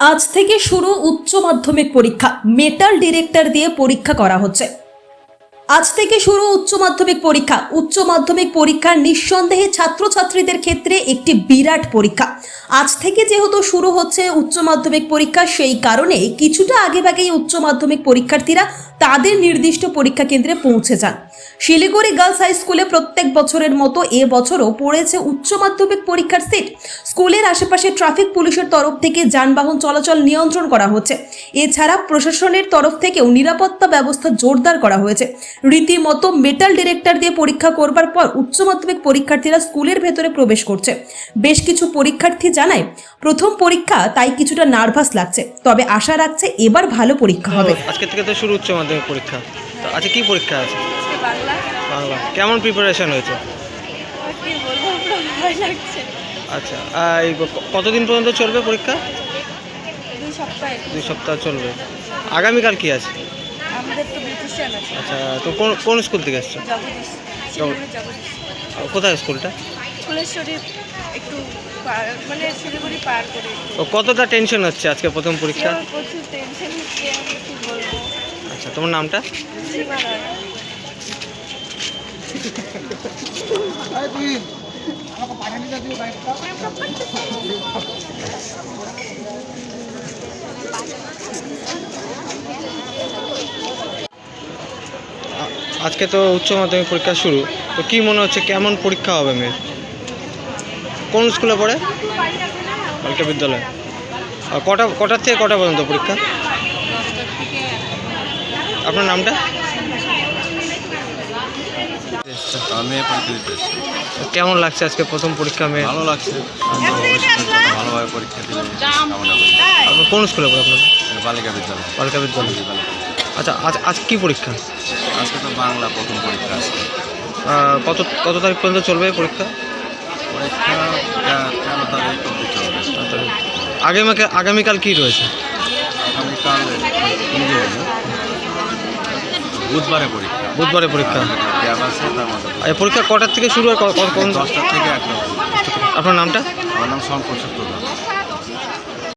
আজ থেকে শুরু উচ্চ মাধ্যমিক পরীক্ষা। মেটাল ডিরেক্টর দিয়ে পরীক্ষা করা হচ্ছে। আজ থেকে শুরু উচ্চ মাধ্যমিক পরীক্ষা। উচ্চ মাধ্যমিক পরীক্ষা নিঃসন্দেহে ছাত্রছাত্রীদের ক্ষেত্রে একটি বিরাট পরীক্ষা। আজ থেকে যেহেতু শুরু হচ্ছে উচ্চ মাধ্যমিক পরীক্ষা, সেই কারণে কিছুটা আগেভাগেই উচ্চ মাধ্যমিক পরীক্ষার্থীরা তাদের নির্দিষ্ট পরীক্ষা কেন্দ্রে পৌঁছে যান। শিলিগুড়ি গার্লস হাই স্কুলে প্রত্যেক বছরের মতো এ বছরও পড়েছে উচ্চ মাধ্যমিক পরীক্ষার সিট। স্কুলের আশেপাশে ট্রাফিক পুলিশের তরফ থেকে যানবাহন চলাচল নিয়ন্ত্রণ করা হচ্ছে। এছাড়া প্রশাসনের তরফ থেকেও নিরাপত্তা ব্যবস্থা জোরদার করা হয়েছে। রীতিমতো মেটাল ডিরেক্টর দিয়ে পরীক্ষা করবার পর উচ্চ মাধ্যমিক পরীক্ষার্থীরা স্কুলের ভেতরে প্রবেশ করছে। বেশ কিছু পরীক্ষার্থী জানায়, প্রথম পরীক্ষা, তাই কিছুটা নার্ভাস লাগছে। তবে আশা রাখছে এবার ভালো পরীক্ষা হবে। আজকে থেকে তো শুরু উচ্চ মাধ্যমিক পরীক্ষা। আজকে কি পরীক্ষা আছে? বাংলা। বাংলা। কেমন প্রিপারেশন হয়েছে? কি বলব ভয় লাগছে। আচ্ছা এই কতদিন পর্যন্ত চলবে পরীক্ষা? দুই সপ্তাহে। দুই সপ্তাহ চলবে। আগামীকাল কি আছে? আমাদের তো বিউটিশিয়ান আছে। আচ্ছা তো কোন কোন স্কুল থেকে আর কোথায় স্কুলটা ফুলেশ্বরী একটু মানে শিলিগুড়ি পার করে একটু। কতটা টেনশন হচ্ছে আজকে প্রথম পরীক্ষা? প্রচুর টেনশন হচ্ছে আমি কি বলব। আচ্ছা তোমার নামটা? আজকে তো উচ্চ মাধ্যমিক পরীক্ষা শুরু। তো কি মনে হচ্ছে কেমন পরীক্ষা হবে মেয়ের? কোন স্কুলে পড়ে? বালিকা বিদ্যালয়। আর কটা কটার থেকে কটা পর্যন্ত পরীক্ষা? আপনার নামটা? আমি পরীক্ষা দিতে কেমন লাগছে আজকে প্রথম পরীক্ষা মেয়ে ভালো লাগছে। ভালোভাবে পরীক্ষা দিলে আপনার কোন স্কুলে পড়ে আপনার বালিকা বিদ্যালয়। বালিকা বিদ্যালয়। আচ্ছা আজ আজ কি পরীক্ষা? আজকে তো বাংলা প্রথম পরীক্ষা আছে। কত কত তারিখ পর্যন্ত চলবে পরীক্ষা? পরীক্ষা তেরো তারিখ অব্দি চলবে। আগামীকাল আগামীকাল কি রয়েছে? আগামীকাল বুধবারে পরীক্ষা। বুধবারে পরীক্ষা। এই পরীক্ষা কটার থেকে শুরু হয়? ক- ক- কোন দশটা থেকে একটা আপনার নামটা? আমার নাম শঙ্কর সত্যদাস